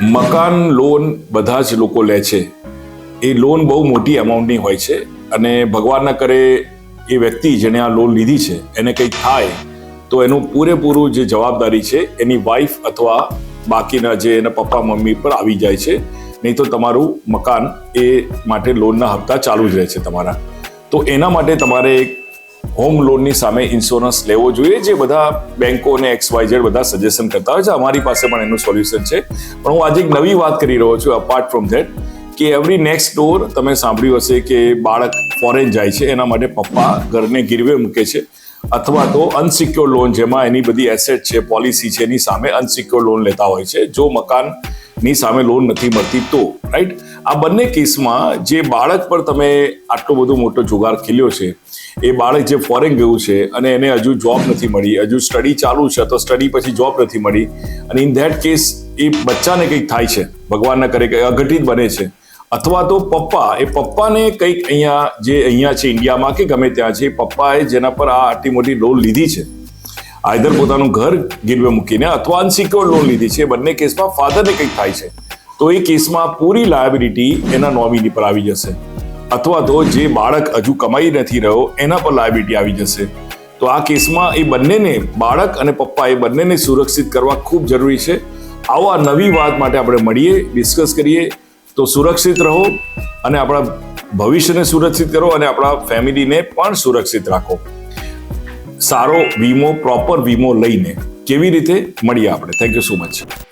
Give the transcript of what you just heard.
મકાન લોન બધા જ લોકો લે છે. એ લોન બહુ મોટી અમાઉન્ટની હોય છે અને ભગવાનના કરે એ વ્યક્તિ જેણે આ લોન લીધી છે, એને કંઈક થાય, તો એનું પૂરેપૂરું જે જવાબદારી છે, એની વાઈફ અથવા બાકીના જે એના પપ્પા, મમ્મી પર આવી જાય છે. નહીં તો તમારું મકાન એ માટે લોનના હપ્તા ચાલુ જ રહે છે તમારા. તો એના માટે તમારે એક હોમ લોનની સામે ઇન્સ્યોરન્સ લેવો જોઈએ. જે બધા બેન્કો અને એક્સ વાય બધા સજેશન કરતા હોય છે. અમારી પાસે પણ એનું સોલ્યુશન છે. પણ હું આજે એક નવી વાત કરી રહ્યો છું અપાર્ટ ફ્રોમ ધેટ કે એવરી નેક્સ્ટ ડોર તમે સાંભળ્યું હશે કે બાળક ફોરેન જાય છે. એના માટે પપ્પા ઘરને ગીરવે મૂકે છે. અથવા તો અનસિક્યોર લોન જેમાં એની બધી એસેટ છે પોલિસી છે, એની સામે અનસિક્યોર લોન લેતા હોય છે. જો મકાનની સામે લોન નથી મળતી તો રાઈટ આ બંને કેસમાં જે બાળક પર તમે આટલો બધો મોટો જુગાર ખીલ્યો છે, એ બાળક જે ફોરેન ગયું છે અને એને હજુ જોબ નથી મળી, હજુ સ્ટડી ચાલુ છે, તો સ્ટડી પછી જોબ નથી મળી અને ઇન ધેટ કેસ એ બચ્ચાને કંઈક થાય છે, ભગવાનના કરે કંઈ અઘટિત બને છે. અથવા તો પપ્પા, એ પપ્પાને કંઈક અહીંયા જે અહીંયા છે ઇન્ડિયામાં કે ગમે ત્યાં છે પપ્પાએ જેના પર આ આટલી મોટી લોન લીધી છે આઈધર પોતાનું ઘર ગીરવે મૂકીને અથવા અનસિક્યોર્ડ લોન લીધી છે. બંને કેસમાં ફાધરને કંઈક થાય છે. તો એ કેસમાં પૂરી લાયબિલિટી એના નોમિની પર આવી જશે. અથવા તો જે બાળક હજુ કમાઈ નથી રહ્યો, એના પર લાયબિલિટી આવી જશે. તો આ કેસમાં એ બંનેને, બાળક અને પપ્પા એ બંનેને સુરક્ષિત કરવા ખૂબ જરૂરી છે. આવા નવી વાત માટે આપણે મળીએ ડિસ્કસ કરીએ. તો સુરક્ષિત રહો અને આપણા ભવિષ્યને સુરક્ષિત કરો અને આપણા ફેમિલીને પણ સુરક્ષિત રાખો. સારો વીમો પ્રોપર વીમો લઈને કેવી રીતે મળીએ આપણે? Thank you so much